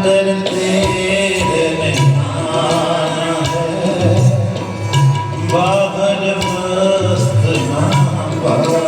ਅੰਦਰ ਤੇਰੇ ਮਹਿਮਾਨ ਹੈ। ਬਾਹਰ ਮਸਤ ਨਾ ਬਾਹਰ